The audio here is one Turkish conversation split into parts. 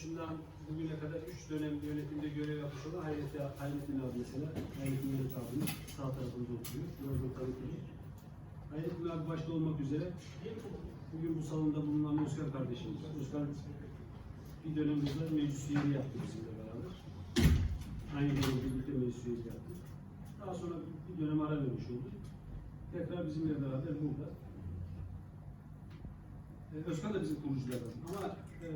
kuruluşundan bugüne kadar 3 dönem yönetimde görev yapmış olan Hayrettin, Hayrettin abi mesela. Hayrettin Mehmet abimiz sağ tarafında oturuyor. Gördüğüm tanıtıyor. Hayrettin abi başta olmak üzere bugün bu salonda bulunan Özkan kardeşimiz. Özkan bir dönem burada meclis üyeliği yaptı bizimle beraber. Aynı dönem birlikte meclis üyeliği yaptık. Daha sonra bir dönem ara vermiş olduk. Tekrar bizimle beraber burada. Ee, Özkan da bizim kuruculardan ama e,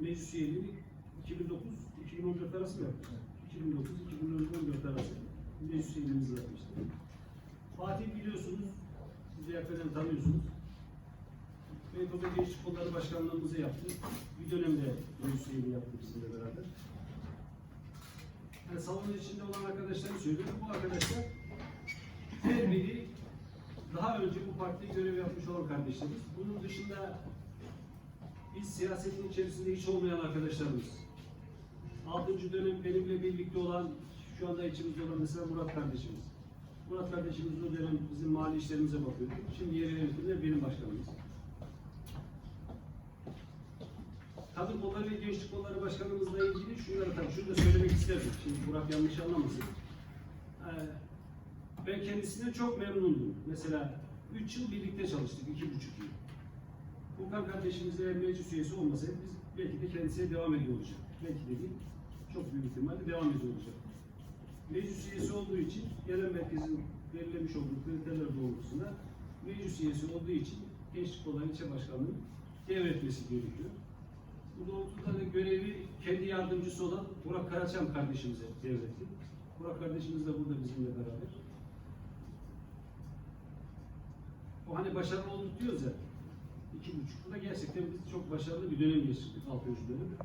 meclis üyeliğini 2009-2014 arası mı yaptık? 2009-2014 arası meclis üyeliğimizi yapmıştık. Fatih biliyorsunuz, siz yakından tanıyorsunuz. Beykoz Gençlik Kolları Başkanlığımızı yaptı. Bir dönemde meclis üyeliği yaptı bizimle beraber. Yani salonun içinde olan arkadaşları söylüyorum. Bu arkadaşlar her biri daha önce bu partide görev yapmış olan kardeşlerimiz. Bunun dışında biz siyasetin içerisinde hiç olmayan arkadaşlarımız. 6. dönem benimle birlikte olan, şu anda içimizde olan mesela Murat kardeşimiz. Murat kardeşimiz o dönem bizim mali işlerimize bakıyordu. Şimdi yeri yönetimde benim başkanımız. Kadın kolları ve gençlik kolları başkanımızla ilgili şunları tabii şunu da söylemek isterdim. Şimdi Burak yanlış anlamasın. Ee, ben kendisinden çok memnundum. Mesela 3 yıl birlikte çalıştık, 2,5 yıl. Furkan kardeşimiz eğer meclis üyesi olmasaydı biz belki de kendisiyle devam ediyor olacak. Belki de değil, çok büyük ihtimalle devam ediyor olacak. Meclis üyesi olduğu için genel merkezin belirlemiş olduğu kriterler doğrultusunda meclis üyesi olduğu için Gençlik Kolları İlçe Başkanlığı'nın devretmesi gerekiyor. Bu doğrultuda da görevi kendi yardımcısı olan Burak Karaçam kardeşimize devretti. Burak kardeşimiz de burada bizimle beraber. O hani başarılı olduk diyoruz ya. iki buçuk. Bu da gerçekten biz çok başarılı bir dönem geçirdik. Altı dönem.